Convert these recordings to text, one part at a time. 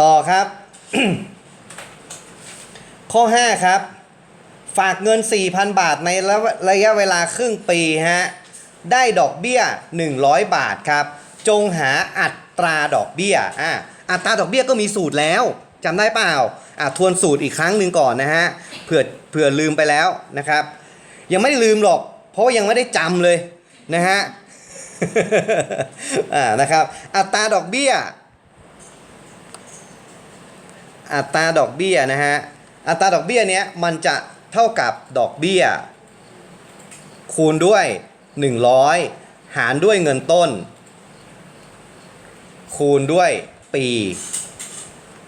ต่อครับ ข้อ 5 ครับ ฝากเงิน 4,000 บาทในระระยะเวลาครึ่งปีฮะได้ดอกเบี้ย 100 บาทครับ จงหาอัตราดอกเบี้ยอะอัตราดอกเบี้ยก็มีสูตรแล้วจำได้เปล่าอะทวนสูตรอีกครั้งหนึ่งก่อนนะฮะเผื่อเผื่อลืมไปแล้วนะครับ ยังไม่ได้ลืมหรอก เพราะยังไม่ได้จำเลยนะฮะอ่านะครับ อัตราดอกเบี้ย อัตราดอกเบี้ยนะฮะอัตราดอกเบี้ยเนี้ยมันจะเท่ากับดอกเบี้ย คูณด้วย 100 หารด้วยเงินต้น คูณด้วยปี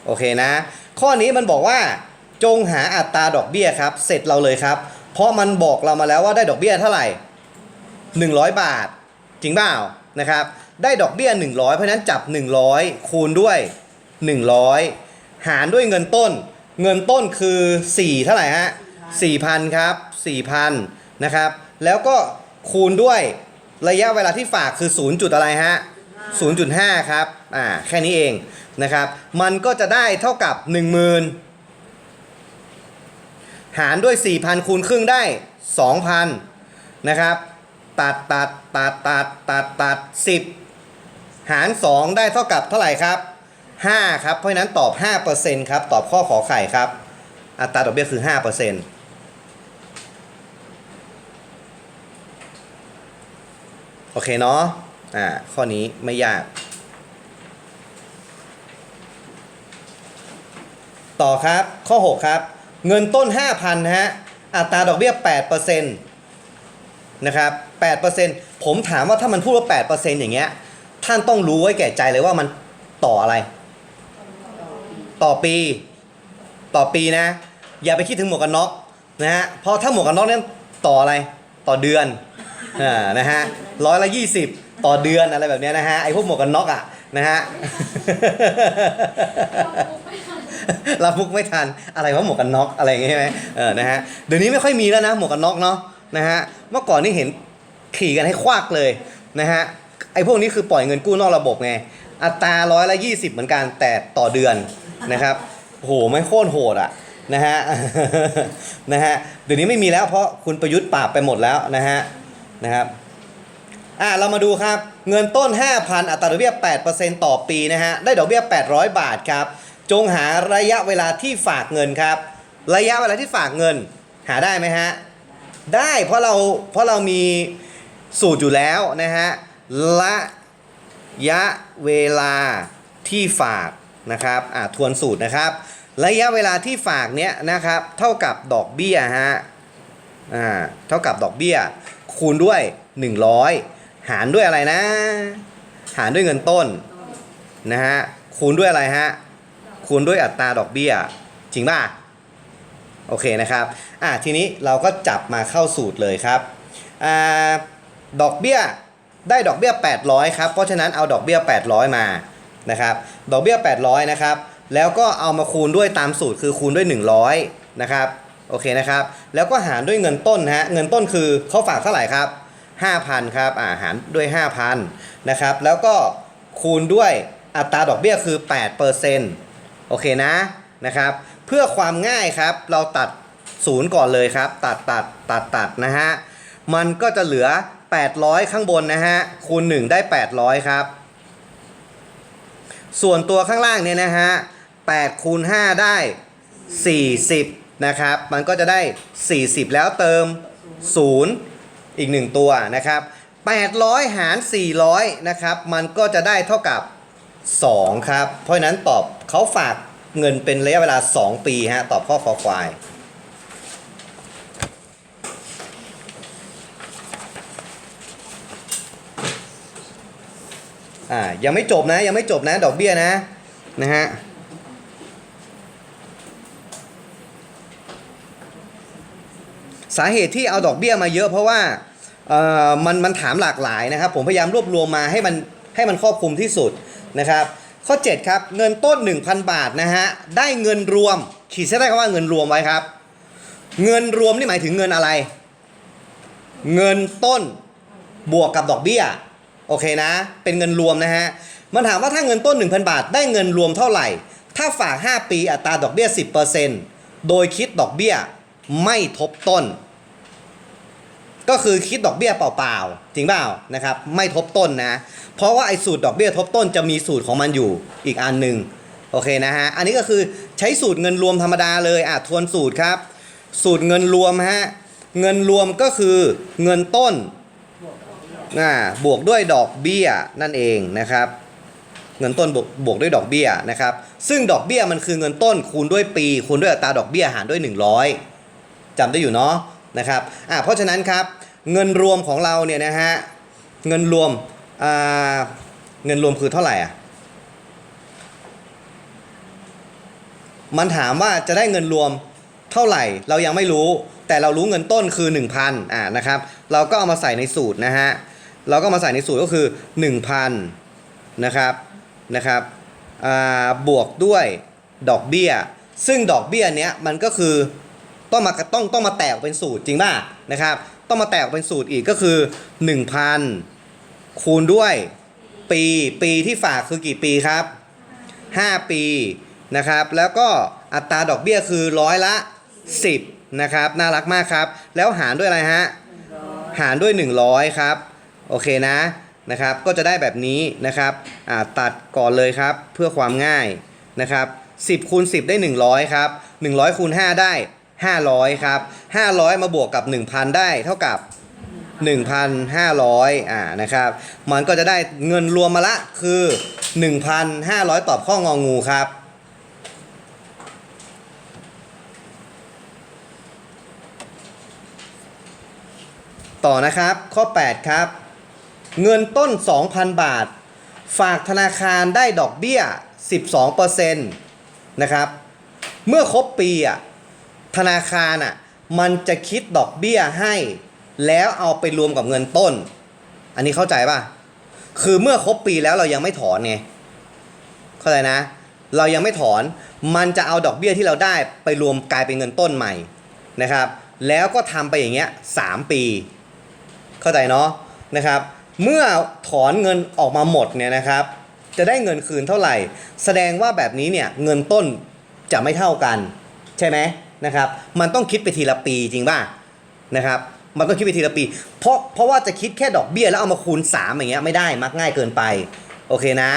โอเคนะ ข้อนี้มันบอกว่าจงหาอัตราดอกเบี้ยครับ เสร็จเราเลยครับ เพราะมันบอกเรามาแล้วว่าได้ดอกเบี้ยเท่าไหร่ 100 บาท จริงเปล่านะครับ ได้ดอกเบี้ย 100 เพราะนั้นจับ 100 คูณด้วย 100 หารด้วยเงินต้น เงินต้นคือ 4 เท่าไหร่ฮะ4,000ครับ4,000นะครับ แล้วก็คูณด้วยระยะเวลาที่ฝากคือ 0 จุดอะไรฮะ0.5 ครับ อ่า แค่นี้เองนะครับ มันก็จะได้เท่ากับ 10,000 หารด้วย 4,000 คูณครึ่งได้ 2,000 นะครับ ตัดตัดตัดตัดตัดตัด10 หาร 2 ได้เท่ากับเท่าไหร่ครับ 5 ครับ เพราะฉะนั้นตอบ 5%ครับ ตอบข้อขอไข่ครับ อัตราดอกเบี้ยคือ 5%โอเคเนาะ อ่า ข้อนี้ไม่ยาก ต่อครับ ข้อ 6 ครับ เงินต้น 5,000 ฮะ อัตราดอกเบี้ย 8%นะครับ 8%ผมถามว่าถ้ามันพูดว่า 8%อย่างเงี้ย ท่านต้องรู้ไว้แก่ใจเลยว่ามันต่ออะไร ต่อปี ต่อปีนะ อย่าไปคิดถึงหมวกกันน็อกนะฮะเพราะถ้าหมวกกันน็อกเนี่ยต่ออะไรต่อเดือนอ่านะฮะร้อยละยี่สิบต่อเดือนอะไรแบบเนี้ยนะฮะไอ้พวกหมวกกันน็อกอะนะฮะรับมุกไม่ทันอะไรว่าหมวกกันน็อกอะไรอย่างเงี้ยใช่ไหมเออนะฮะเดี๋ยวนี้ไม่ค่อยมีแล้วนะหมวกกันน็อกเนาะนะฮะเมื่อก่อนนี่เห็นขี่กันให้ควักเลยนะฮะไอ้พวกนี้คือปล่อยเงินกู้นอกระบบไง อัตราร้อยละยี่สิบเหมือนกันแต่ต่อเดือนนะครับโหไม่โค่นโหดอะนะฮะนะฮะเดี๋ยวนี้ไม่มีแล้วเพราะคุณประยุทธ์ปราบไปหมดแล้วนะฮะนะครับอะเรามาดูครับเงินต้น 5,000 อัตราดอกเบี้ย 8%ต่อปีนะฮะได้ดอกเบี้ย 800 บาทครับ จงหาระยะเวลาที่ฝากเงินครับ ระยะเวลาที่ฝากเงินหาได้ไหมฮะได้เพราะเราเพราะเรามีสูตรอยู่แล้วนะฮะระ ยะเวลาที่ฝากนะครับอ่าทวนสูตรนะครับ ระยะเวลาที่ฝากเนี้ยนะครับ เท่ากับดอกเบี้ยฮะอ่าเท่ากับดอกเบี้ย คูณด้วย 100 หารด้วยอะไรนะ หารด้วยเงินต้นนะฮะคูณด้วยอะไรฮะคูณด้วยอัตราดอกเบี้ย จริงป่ะโอเคนะครับอะทีนี้เราก็จับมาเข้าสูตรเลยครับอ่าดอกเบี้ย ได้ดอกเบี้ย 800ครับเพราะฉะนั้นเอาดอกเบี้ย 800 มานะครับดอกเบี้ย 800นะครับแล้วก็เอามาคูณด้วยตามสูตรคือคูณด้วย 100นะครับโอเคนะครับแล้วก็หารด้วยเงินต้นนะฮะเงินต้นคือเขาฝากเท่าไหร่ครับ 5,000ครับอ่าหารด้วย 5,000นะครับแล้วก็คูณด้วยอัตราดอกเบี้ยคือ8%โอเคนะนะครับเพื่อความง่ายครับเราตัดศูนย์ก่อนเลยครับ ตัดตัดตัดตัดนะฮะมันก็จะเหลือ 800 ข้างบนนะฮะคูณ 1 ได้ 800 ครับ ส่วนตัวข้างล่างเนี่ยนะฮะ8คูณ 5 ได้ 40 นะครับ มันก็จะได้ 40 แล้วเติม 0 อีก 1 ตัวนะครับ 800 หาร 400 นะครับ มันก็จะได้เท่ากับ 2 ครับ เพราะนั้นตอบเขาฝากเงินเป็นระยะเวลา 2 ปีฮะ ตอบข้อคอควาย อ่ายังไม่จบนะยังไม่จบนะดอกเบี้ยนะนะฮะสาเหตุที่เอาดอกเบี้ยมาเยอะเพราะว่าเอ่อมันมันถามหลากหลายนะครับ ผมพยายามรวบรวมมาให้มันให้มันครอบคลุมที่สุดนะครับ ข้อ 7 ครับ เงินต้น 1,000 บาทนะฮะได้เงินรวม ขีดเส้นใต้คำว่าเงินรวมไว้ครับ เงินรวมนี่หมายถึงเงินอะไร เงินต้นบวกกับดอกเบี้ย โอเคนะ เป็นเงินรวมนะฮะ มันถามว่าถ้าเงินต้น 1,000 บาทได้เงินรวมเท่าไหร่ ถ้าฝาก 5 ปีอัตราดอกเบี้ย 10%โดยคิดดอกเบี้ยไม่ทบต้น ก็คือคิดดอกเบี้ยเปล่าๆจริงเปล่านะครับ ไม่ทบต้นนะ เพราะว่าไอ้สูตรดอกเบี้ยทบต้นจะมีสูตรของมันอยู่อีกอันหนึ่งโอเคนะฮะ อันนี้ก็คือใช้สูตรเงินรวมธรรมดาเลยอะทวนสูตรครับ สูตรเงินรวมฮะ เงินรวมก็คือเงินต้น อ่าบวกด้วยดอกเบี้ยนั่นเองนะครับ เงินต้นบวกบวกด้วยดอกเบี้ยนะครับ ซึ่งดอกเบี้ยมันคือเงินต้นคูณด้วยปี คูณด้วยอัตราดอกเบี้ยหารด้วย 100จำได้อยู่เนาะนะครับอ่าเพราะฉะนั้นครับเงินรวมของเราเนี่ยนะฮะเงินรวมอ่าเงินรวมคือเท่าไหร่อะมันถามว่าจะได้เงินรวมเท่าไหร่เรายังไม่รู้ แต่เรารู้เงินต้นคือ 1,000อ่านะครับ เราก็เอามาใส่ในสูตรนะฮะ เราก็มาใส่ในสูตรก็คือ 1,000นะครับนะครับบวกด้วยดอกเบี้ย ซึ่งดอกเบี้ยเนี้ยมันก็คือต้องมาต้องต้องมาแตกเป็นสูตรจริงป่ะนะครับต้องมาแตกเป็นสูตรอีกก็คือ 1,000 คูณด้วยปีปีที่ฝากคือกี่ปีครับ 5 ปีนะครับแล้วก็อัตราดอกเบี้ยคือร้อยละ 10นะครับน่ารักมากครับ แล้วหารด้วยอะไรฮะหารด้วย 100ครับ โอเคนะนะครับก็จะได้แบบนี้นะครับอ่าตัดก่อนเลยครับเพื่อความง่ายนะครับ10คูณ10 ได้ 100ครับ100คูณ5ได้ 500ครับ500 มาบวกกับ 1,000 ได้เท่ากับ 1,500อ่านะครับมันก็จะได้เงินรวมมาละคือ 1,500 ตอบข้ององูครับต่อนะครับข้อ 8 ครับ เงินต้น 2,000 บาท ฝากธนาคารได้ดอกเบี้ย 12%นะครับ เมื่อครบปีอะธนาคารอะมันจะคิดดอกเบี้ยให้ แล้วเอาไปรวมกับเงินต้น อันนี้เข้าใจป่ะ คือเมื่อครบปีแล้วเรายังไม่ถอนไง เข้าใจนะ เรายังไม่ถอน มันจะเอาดอกเบี้ยที่เราได้ไปรวมกลายเป็นเงินต้นใหม่นะครับ แล้วก็ทำไปอย่างเงี้ย3ปี เข้าใจเนาะนะครับ เมื่อถอนเงินออกมาหมดเนี่ยนะครับ จะได้เงินคืนเท่าไหร่ แสดงว่าแบบนี้เนี่ยเงินต้นจะไม่เท่ากัน ใช่ไหมนะครับ มันต้องคิดไปทีละปีจริงป่ะนะครับ มันต้องคิดไปทีละปี เพราะเพราะว่าจะคิดแค่ดอกเบี้ยแล้วเอามาคูณ 3 อย่างเงี้ยไม่ได้มักง่ายเกินไปโอเคนะ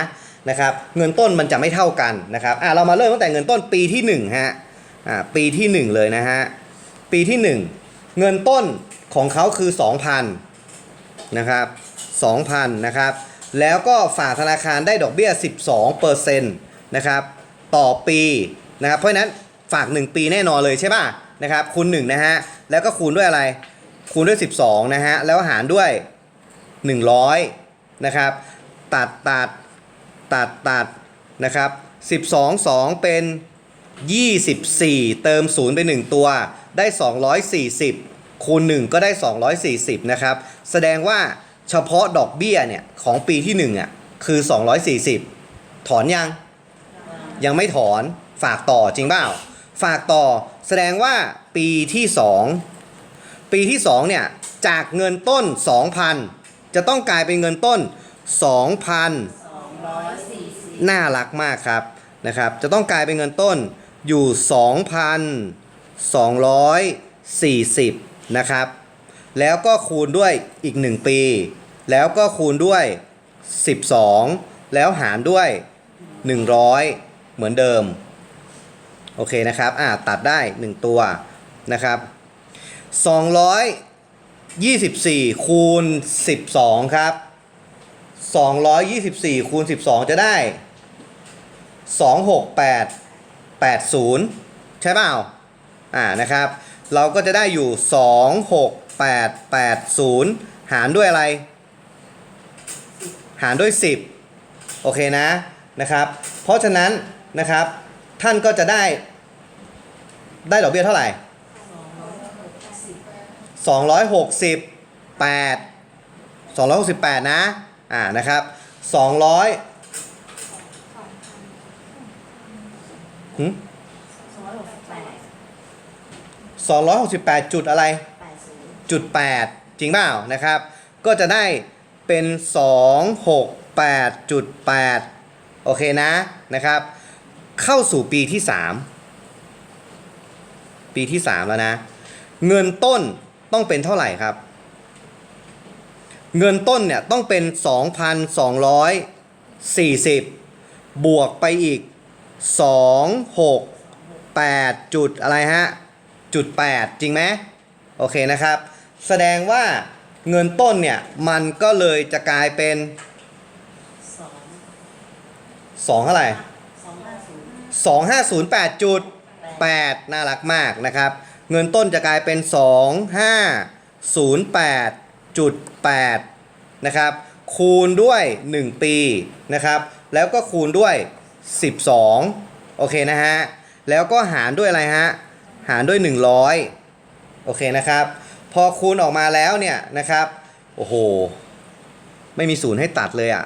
นะครับ เงินต้นมันจะไม่เท่ากันนะครับอะเรามาเริ่มตั้งแต่เงินต้นปีที่1ฮะอ่าปีที่ 1 เลยนะฮะปีที่ 1 เงินต้นของเขาคือ 2,000นะครับ 2,000นะครับ แล้วก็ฝากธนาคารได้ดอกเบี้ย 12%นะครับ ต่อปีนะครับ เพราะนั้นฝาก 1 ปีแน่นอนเลยใช่ป่ะนะครับ คูณ1นะฮะ แล้วก็คูณด้วยอะไร คูณด้วย 12นะฮะ แล้วหารด้วย 100นะครับ ตัดตัดตัดตัดนะครับ12 2 เป็น 24 เติม 0 ไป 1 ตัว ได้ 240 คูณ 1 ก็ได้ 240 นะครับ แสดงว่า เฉพาะดอกเบี้ยเนี่ยของปีที่1อะคือ 240 ถอนยัง ยังไม่ถอนฝากต่อจริงเปล่า ฝากต่อแสดงว่าปีที่ 2 ปีที่2เนี่ยจากเงินต้น 2,000 จะต้องกลายเป็นเงินต้น 2,000 น่ารักมากครับนะครับ จะต้องกลายเป็นเงินต้นอยู่ 2,240 นะครับ แล้วก็คูณด้วยอีก 1 ปี แล้วก็คูณด้วย 12 แล้วหารด้วย 100 เหมือนเดิม โอเคนะครับ อ่าตัดได้ 1 ตัวนะครับ 224 คูณ 12 ครับ 224 คูณ 12 จะได้ 268 80 ใช่เปล่า อ่านะครับ เราก็จะได้อยู่ 8 8 0 หารด้วยอะไร หารด้วย 10 โอเคนะนะครับ เพราะฉะนั้นนะครับท่านก็จะได้ ได้ดอกเบี้ยเท่าไหร่ 268 268 นะ อ่านะครับ 200หึ268จุดอะไร จุด8จริงเปล่านะครับ ก็จะได้เป็น 268.8 โอเคนะนะครับ เข้าสู่ปีที่สามปีที่สามแล้วนะ เงินต้นต้องเป็นเท่าไหร่ครับ เงินต้นเนี่ยต้องเป็น 2,240 บวกไปอีก 2 6 8 จุดอะไรฮะ จุด 8 จริงไหมโอเคนะครับ แสดงว่าเงินต้นเนี่ย มันก็เลยจะกลายเป็นสอง2เท่าไหร่สองห้าศูนย์2508จุด8น่ารักมากนะครับ เงินต้นจะกลายเป็น2508จุด8นะครับ คูณด้วย 1 ปีนะครับ แล้วก็คูณด้วย 12 โอเคนะฮะ แล้วก็หารด้วยอะไรฮะ หารด้วย 100 โอเคนะครับ อคูณออกมาแล้วเนี่ยนะครับ โอ้โห ไม่มีศูนย์ให้ตัดเลยอะ่ะ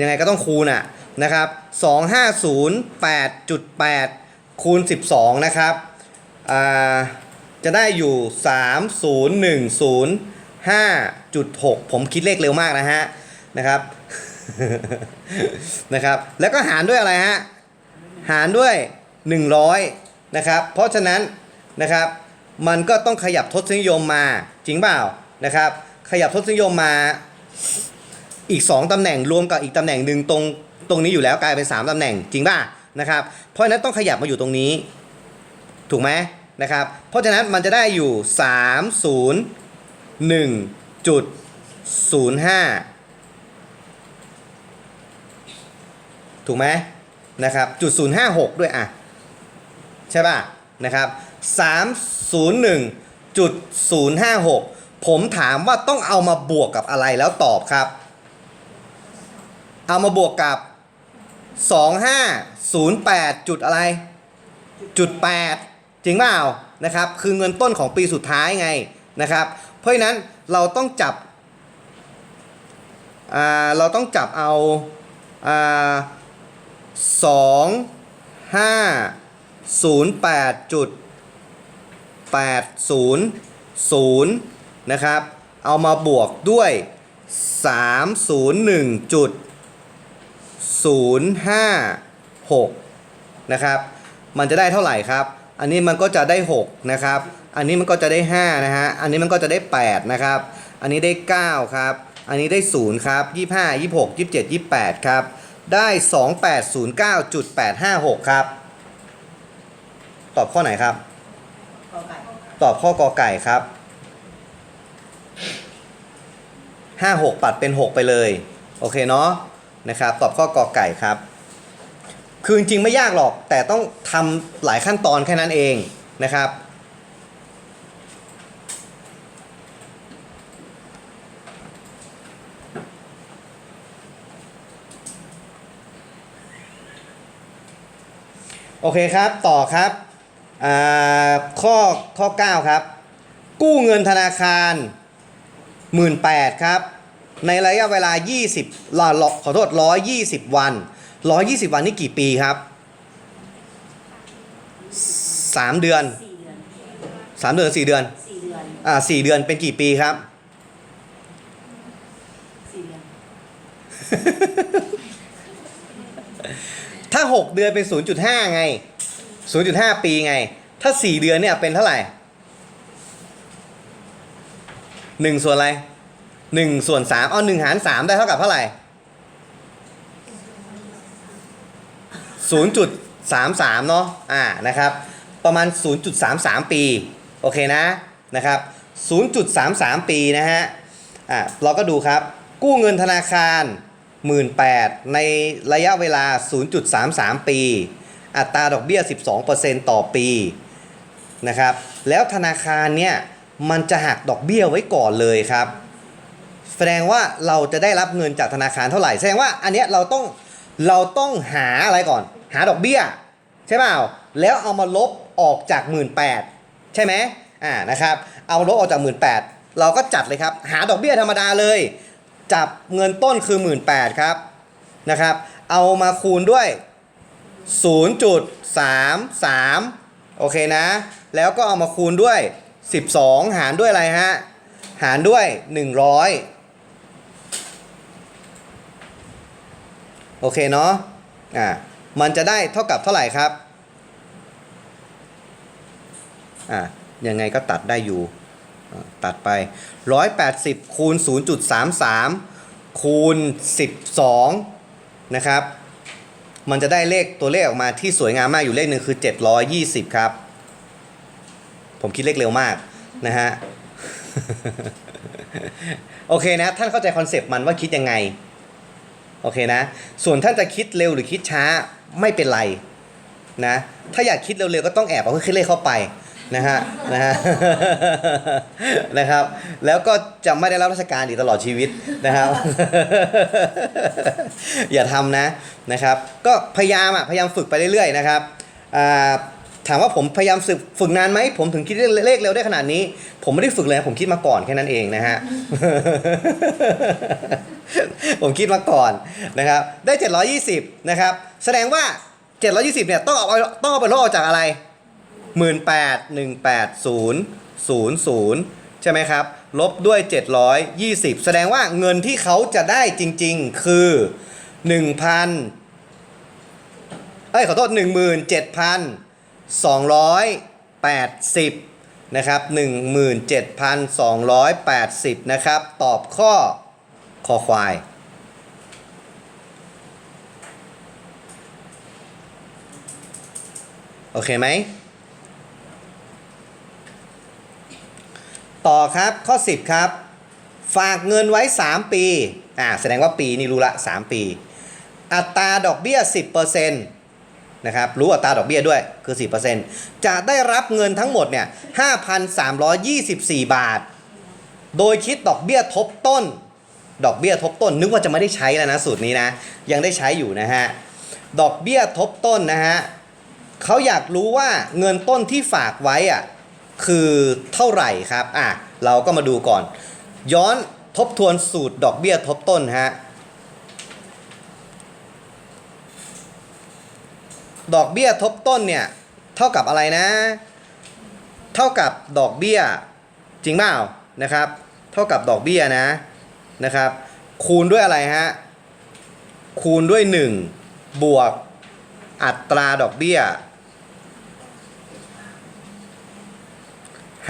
ยังไงก็ต้องคูณอะนะครับ2508.8คูณ12 นะครับอ่าจะได้อยู่ 3010.5.6 ผมคิดเลขเร็วมากนะฮะนะครับนะครับ แล้วก็หารด้วยอะไรฮะ หารด้วย 100 นะครับ เพราะฉะนั้นนะครับ มันก็ต้องขยับทศนิยมมาจริงเปล่านะครับ ขยับทศนิยมมาอีก 2 ตำแหน่งรวมกับอีกตำแหน่งหนึ่งตรงตรงนี้อยู่แล้วกลายเป็น 3 ตำแหน่งจริงป่ะนะครับเพราะฉะนั้นต้องขยับมาอยู่ตรงนี้ ถูกไหมนะครับ เพราะฉะนั้นมันจะได้อยู่ 3 0 1จุด05ถูกไหมนะครับจุด056ด้วยอะใช่ป่ะนะครับ 301จุด056 ผมถามว่าต้องเอามาบวกกับอะไรแล้วตอบครับ เอามาบวกกับ 2508 จุดอะไร จุด 8 จริงเปล่านะครับ คือเงินต้นของปีสุดท้ายไงนะครับ เพราะฉะนั้นเราต้องจับเราต้องจับเอาอาสองห้าศูนย์แปดจุด แปดศูนย์ศูนย์นะครับ เอามาบวกด้วยสามศูนย์หนึ่งจุด056 นะครับ มันจะได้เท่าไหร่ครับ อันนี้มันก็จะได้ 6 นะครับ อันนี้มันก็จะได้ 5 นะฮะ อันนี้มันก็จะได้ 8 นะครับ อันนี้ได้ 9 ครับ อันนี้ได้ 0 ครับ 25 26 27 28 ครับ ได้ 2809.856 ครับ ตอบข้อไหนครับ ตอบข้อกอไก่ครับ56ปัดเป็น 6 ไปเลย โอเคเนาะนะครับ ตอบข้อกอไก่ครับ คือจริงๆไม่ยากหรอก แต่ต้องทำหลายขั้นตอนแค่นั้นเองนะครับโอเคครับ ต่อครับ ข้อข้อ 9 ครับ กู้เงินธนาคาร 18,000ครับ ในระยะเวลา 20ลาลขอโทษ 120 วัน 120 วันนี่กี่ปีครับ 3 เดือนสี่เดือน3เดือน4เดือนสี่เดือนอ่า4เดือนเป็นกี่ปีครับสี่เดือนถ้า 6 เดือนเป็น 0.5 ไง 0.5 ปีไง ถ้า 4 เดือนเนี่ยเป็นเท่าไหร่ 1 ส่วนอะไร 1 ส่วน 3 เอา 1 หาร 3 ได้เท่ากับเท่าไหร่ 0.33 เนาะอ่านะครับ ประมาณ 0.33 ปี โอเคนะนะครับ 0.33 ปีนะฮะอ่าเราก็ดูครับ กู้เงินธนาคาร 18,000ในระยะเวลา 0.33 ปี อัตราดอกเบี้ย 12%ต่อปีนะครับ แล้วธนาคารเนี่ยมันจะหักดอกเบี้ยไว้ก่อนเลยครับ แสดงว่าเราจะได้รับเงินจากธนาคารเท่าไหร่ แสดงว่าอันเนี้ยเราต้องเราต้องหาอะไรก่อน หาดอกเบี้ยใช่เปล่า แล้วเอามาลบออกจาก 18,000ใช่ไหมอ่านะครับ เอาลบออกจาก 18,000เราก็จัดเลยครับ หาดอกเบี้ยธรรมดาเลย จับเงินต้นคือ 18,000ครับนะครับ เอามาคูณด้วย 0.33 โอเคนะ แล้วก็เอามาคูณด้วย 12 หารด้วยอะไรฮะ หารด้วย 100 โอเคเนาะ อ่า มันจะได้เท่ากับเท่าไหร่ครับ อะยังไงก็ตัดได้อยู่ ตัดไป 180 คูณ 0.33 คูณ 12 นะครับ มันจะได้เลขตัวเลขออกมาที่สวยงามมากอยู่เลขหนึ่งคือ 720 ครับ ผมคิดเลขเร็วมากนะฮะ โอเคนะ ท่านเข้าใจคอนเซปต์มันว่าคิดยังไง โอเคนะ ส่วนท่านจะคิดเร็วหรือคิดช้าไม่เป็นไรนะ ถ้าอยากคิดเร็วๆก็ต้องแอบเอาเครื่องคิดเลขเข้าไป นะฮะนะฮะ นะครับ แล้วก็จะไม่ได้รับราชการอีกตลอดชีวิตนะครับ อย่าทำนะนะครับ ก็พยายามอะพยายามฝึกไปเรื่อยๆนะครับถามว่าผมพยายามฝึกฝึกนานไหมผมถึงคิดเลขเร็วได้ขนาดนี้ ผมไม่ได้ฝึกเลยผมคิดมาก่อนแค่นั้นเองนะฮะผมคิดมาก่อนนะครับ ได้ 720 นะครับ แสดงว่า 720 เนี่ยต้องเอาต้องเอาไปลบออกจากอะไร 18,180,00ใช่ไหมครับ ลบด้วย 720 แสดงว่าเงินที่เขาจะได้จริงๆ คือ 1,000 เอ้ยขอโทษ 17,280 นะครับ 17,280 นะครับ ตอบข้อคอควาย โอเคไหม ต่อครับข้อ 10 ครับ ฝากเงินไว้ 3 ปีอ่าแสดงว่าปีนี่รู้ละ 3 ปี อัตราดอกเบี้ย 10%นะครับรู้อัตราดอกเบี้ยด้วยคือ 10%จะได้รับเงินทั้งหมดเนี่ย5,324 บาท โดยคิดดอกเบี้ยทบต้น ดอกเบี้ยทบต้น นึกว่าจะไม่ได้ใช้แล้วนะสูตรนี้นะ ยังได้ใช้อยู่นะฮะดอกเบี้ยทบต้นนะฮะเขาอยากรู้ว่าเงินต้นที่ฝากไว้อะ คือเท่าไหร่ครับอะเราก็มาดูก่อน ย้อนทบทวนสูตรดอกเบี้ยทบต้นฮะดอกเบี้ยทบต้นเนี่ยเท่ากับอะไรนะ เท่ากับดอกเบี้ยจริงเปล่านะครับ เท่ากับดอกเบี้ยนะนะครับ คูณด้วยอะไรฮะคูณด้วย 1 บวกอัตราดอกเบี้ย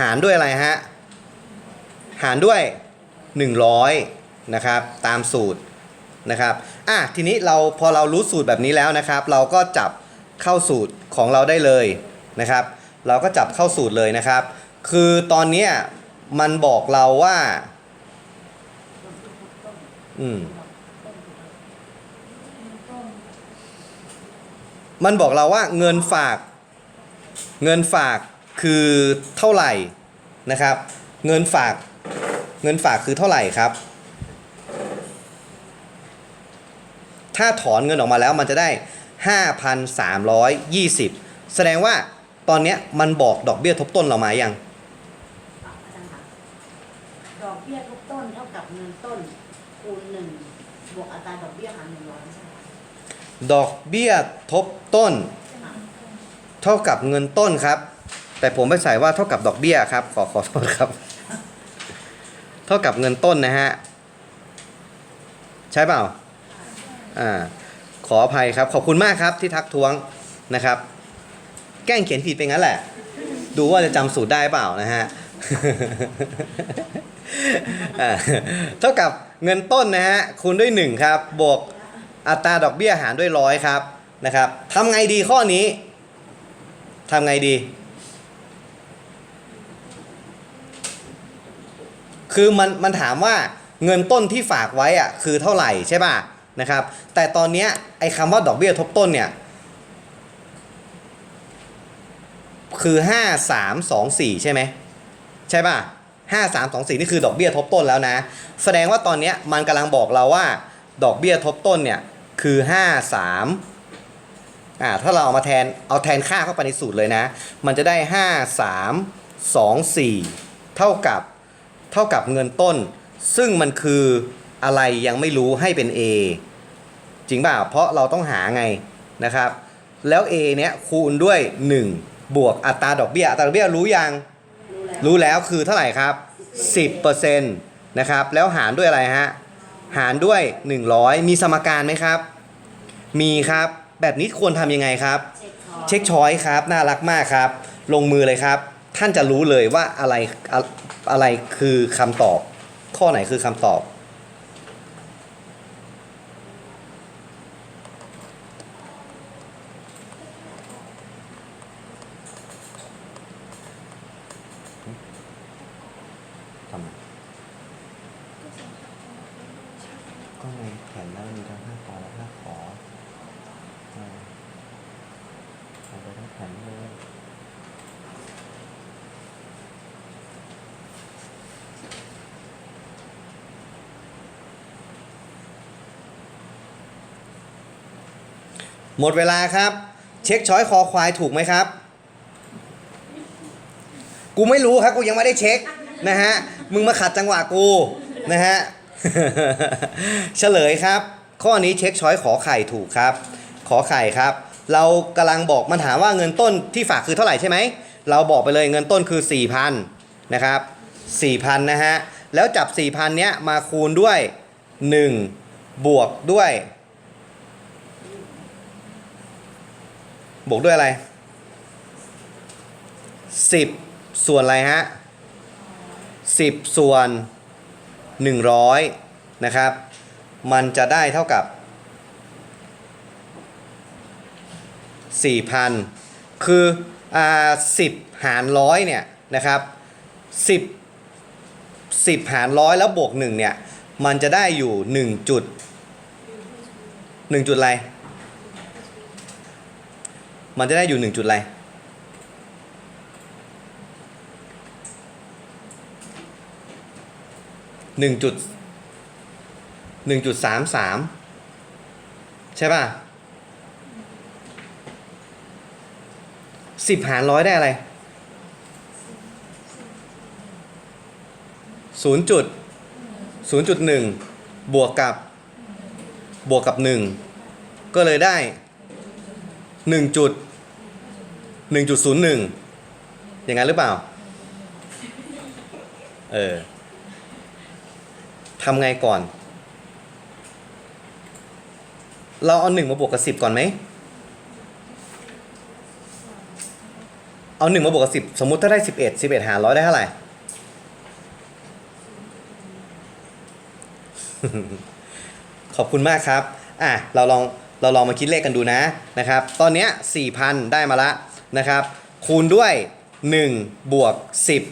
หารด้วยอะไรฮะ หารด้วย 100 นะครับ ตามสูตรนะครับ อะ ทีนี้เราพอเรารู้สูตรแบบนี้แล้วนะครับ เราก็จับเข้าสูตรของเราได้เลยนะครับ เราก็จับเข้าสูตรเลยนะครับ คือตอนนี้มันบอกเราว่า อืมมันบอกเราว่าเงินฝาก เงินฝาก คือเท่าไหร่นะครับ เงินฝากเงินฝากคือเท่าไหร่ครับ ถ้าถอนเงินออกมาแล้วมันจะได้ 5,320 แสดงว่าตอนเนี้ยมันบอกดอกเบี้ยทบต้นเรามายังอาจารย์ค่ะดอกเบี้ยทุกต้นเท่ากับเงินต้นคูณหนึ่งบวกอัตราดอกเบี้ยหารหนึ่งร้อยใช่ไหมคะดอกเบี้ยทบต้น เท่ากับเงินต้นครับ แต่ผมไปใส่ว่าเท่ากับดอกเบี้ยครับ ขอขอโทษครับ เท่ากับเงินต้นนะฮะ ใช่เปล่า อ่า ขออภัยครับ ขอบคุณมากครับที่ทักท้วงนะครับ แกล้งเขียนผิดไปงั้นแหละ ดูว่าจะจำสูตรได้เปล่านะฮะเท่ากับเงินต้นนะฮะคูณด้วย 1 ครับ บวกอัตราดอกเบี้ยหารด้วยร้อยครับนะครับทำไงดีข้อนี้ทำไงดี คือมันมันถามว่าเงินต้นที่ฝากไว้อะคือเท่าไหร่ใช่ป่ะนะครับ แต่ตอนเนี้ยไอ้คำว่าดอกเบี้ยทบต้นเนี่ยคือ 5 3 2 4 ใช่ไหมใช่ป่ะ 5 3 2 4 นี่คือดอกเบี้ยทบต้นแล้วนะ แสดงว่าตอนนี้มันกำลังบอกเราว่า ดอกเบี้ยทบต้นเนี่ยคือ 5 3อ่าถ้าเราเอามาแทนเอาแทนค่าเข้าไปในสูตรเลยนะ มันจะได้ 5 3 2 4 เท่ากับ เท่ากับเงินต้น ซึ่งมันคืออะไรยังไม่รู้ให้เป็น A จริงเปล่าเพราะเราต้องหาไงนะครับ แล้ว A เนี้ยคูณด้วย 1 บวกอัตราดอกเบี้ยอัตราดอกเบี้ยรู้ยังรู้แล้วลวคือเท่าไหร่ครับ 10%นะครับแล้วหารด้วยอะไรฮะหารด้วย 100 มีสมการไหมครับ มีครับแบบนี้ควรทำยังไงครับ เช็คชอยเช็คช้อยครับน่ารักมากครับ ลงมือเลยครับ ท่านจะรู้เลยว่าอะไร อะไรคือคำตอบ ข้อไหนคือคำตอบ ทำไมก็ในแผนแล้วมีทั้งห้าขอและห้าขออ่าเอาไปทั้งแผนเลย หมดเวลาครับ เช็คช้อยคอควายถูกไหมครับ กูไม่รู้ครับกูยังไม่ได้เช็คนะฮะ มึงมาขัดจังหวะกูนะฮะ เฉลยครับ ข้อนี้เช็คช้อยขอไข่ถูกครับ ขอไข่ครับ เรากำลังบอกมันถามว่าเงินต้นที่ฝากคือเท่าไหร่ใช่ไหม เราบอกไปเลยเงินต้นคือ 4,000นะครับ4,000นะฮะ แล้วจับ 4,000เนี้ยมาคูณด้วย 1 บวกด้วย บวกด้วยอะไร 10 ส่วนอะไรฮะ 10 ส่วน 100 นะครับ มันจะได้เท่ากับ 4,000 คืออ่า10 หารร้อยเนี่ยนะครับ 10 10 หารร้อยแล้วบวก 1 เนี่ย มันจะได้อยู่ 1 จุด 1 จุดอะไร มันจะได้อยู่1จุดอะไรหนึ่งจุดหนึ่งจุดสามสามใช่ป่ะสิบหารร้อยได้อะไรศูนย์จุดศูนย์จุดหนึ่งบวกกับบวกกับหนึ่งก็เลยได้หนึ่งจุด หนึ่งจุดศูนย์หนึ่งอย่างนั้นหรือเปล่า เออทำไงก่อน เราเอาหนึ่งมาบวกกับสิบก่อนไหม เอาหนึ่งมาบวกกับสิบสมมุติถ้าได้สิบเอ็ดสิบเอ็ดหารร้อยได้เท่าไหร่ขอบคุณมากครับ อะ เราลอง เราลองมาคิดเลขกันดูนะ นะครับ ตอนเนี้ย4,000 ได้มาละ นะครับ คูณด้วย 1 บวก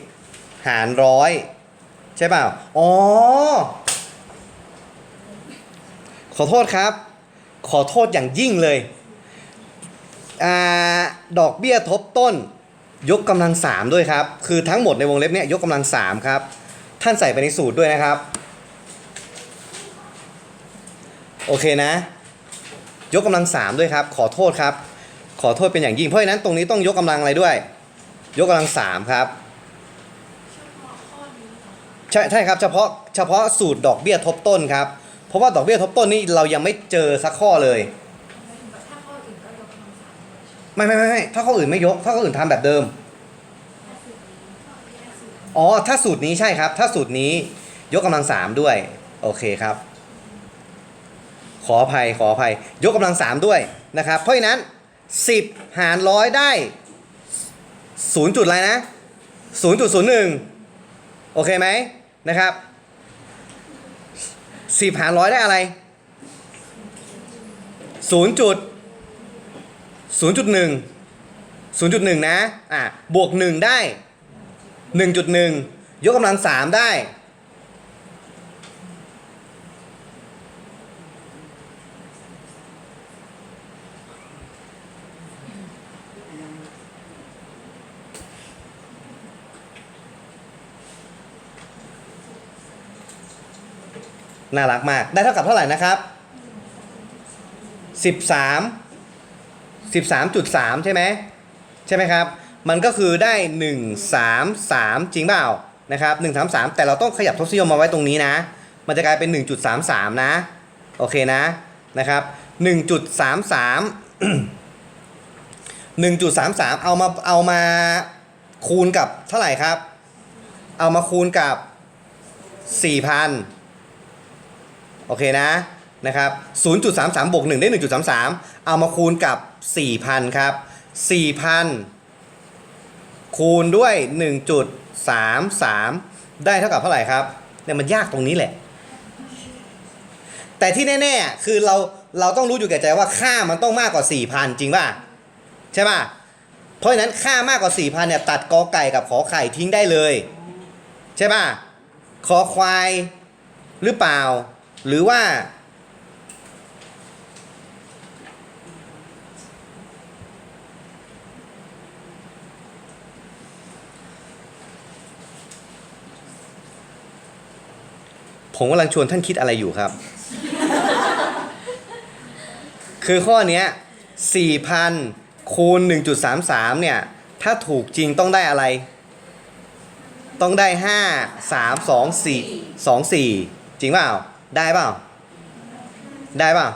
10 หารร้อยใช่เปล่า อ๋อ ขอโทษครับ ขอโทษอย่างยิ่งเลยอาดอกเบี้ยทบต้น ยกกำลังสามด้วยครับ คือทั้งหมดในวงเล็บเนี้ยยกกำลังสามครับ ท่านใส่ไปในสูตรด้วยนะครับ โอเคนะ ยกกำลังสามด้วยครับ ขอโทษครับ ขอโทษเป็นอย่างยิ่ง เพราะฉะนั้นตรงนี้ต้องยกกำลังอะไรด้วย ยกกำลังสามครับใช่ใช่ครับเฉพาะเฉพาะสูตรดอกเบี้ยทบต้นครับ เพราะว่าดอกเบี้ยทบต้นนี่เรายังไม่เจอสักข้อเลยไม่ไม่ไม่ไม่ถ้าข้ออื่นไม่ยก ถ้าข้ออื่นทำแบบเดิมอ๋อถ้าสูตรนี้ใช่ครับ ถ้าสูตรนี้ยกกำลังสามด้วย โอเคครับ ขออภัยขออภัยยกกำลังสามด้วยนะครับ เพราะฉะนั้น 10 หารร้อยได้0จุดอะไรนะ0.01 โอเคไหมนะครับ 10 หารร้อยได้อะไร 0 จุด 0.1 0.1 นะ อะ บวก 1 ได้ 1.1 ยกกำลัง 3 ได้ น่ารักมาก ได้เท่ากับเท่าไหร่นะครับ 13 13.3 ใช่ไหมใช่ไหมครับ มันก็คือได้ 1 3 3 จริงเปล่านะครับ1 3 3 แต่เราต้องขยับทศนิยมมาไว้ตรงนี้นะ มันจะกลายเป็น 1.33 นะ โอเคนะนะครับ 1.33 1.33 เอามาเอามาคูณกับเท่าไหร่ครับ เอามาคูณกับ 4,000 โอเคนะนะครับ0.33บวก1ได้ 1.33 เอามาคูณกับ 4,000 ครับ 4,000 คูณด้วย 1.33 ได้เท่ากับเท่าไหร่ครับเนี่ยมันยากตรงนี้แหละ แต่ที่แน่ๆ คือเราเราต้องรู้อยู่แก่ใจว่าค่ามันต้องมากกว่า 4,000 จริงป่ะ ใช่ป่ะ เพราะฉะนั้นค่ามากกว่า 4,000เนี่ยตัดกอไก่กับขอไข่ทิ้งได้เลย ใช่ป่ะคอควายหรือเปล่า หรือว่า ผมกำลังชวนท่านคิดอะไรอยู่ครับ คือข้อนี้4,000คูณ1.33 เนี่ย ถ้าถูกจริงต้องได้อะไร ต้องได้ 5 3 2 4 2 4 จริงเปล่า ได้เปล่า ได้เปล่า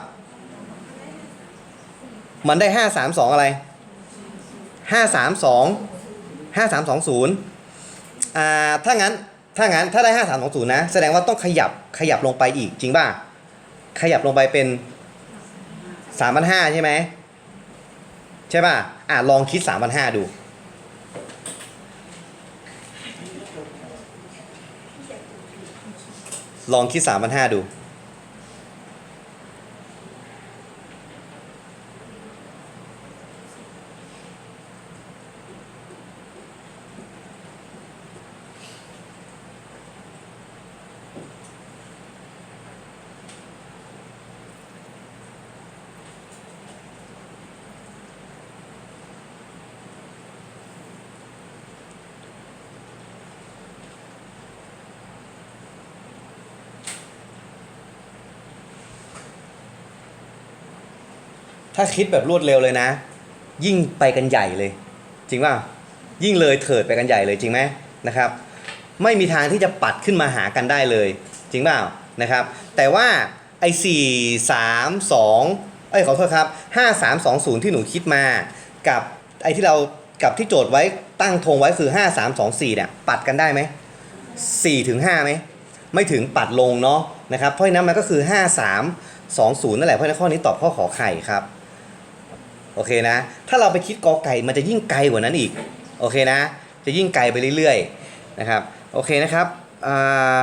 มันได้5 3 2องอะไร5 3 2 5 3 2 0อ่าถ้างั้นถ้างั้นถ้าได้5 3 2 0นย์นะ แสดงว่าต้องขยับขยับลงไปอีกจริงป่ะ ขยับลงไปเป็น3,500ใช่ไหมใช่ป่ะอะลองคิด3,500ดู ลองคิดสามพันห้าดู ถ้าคิดแบบรวดเร็วเลยนะ ยิ่งไปกันใหญ่เลย จริงป่ะยิ่งเลยเถิดไปกันใหญ่เลยจริงไหมนะครับ ไม่มีทางที่จะปัดขึ้นมาหากันได้เลย จริงเปล่านะครับ แต่ว่าไอ้สี่สามสองเอ้ยขอโทษครับห้าสามสองศูนย์ที่หนูคิดมา กับไอ้ที่เรากับที่โจทย์ไว้ตั้งธงไว้คือห้าสามสองสี่เนี่ยปัดกันได้ไหมสี่ถึงห้าไหมไม่ถึงปัดลงเนาะนะครับเพราะนั้นมันก็คือห้าสามสองศูนย์นั่นแหละเพราะนั้นข้อนี้ตอบข้อขอไข่ครับ โอเคนะ ถ้าเราไปคิดกอไก่มันจะยิ่งไกลกว่านั้นอีก โอเคนะ จะยิ่งไกลไปเรื่อยๆ นะครับ โอเคนะครับอ่า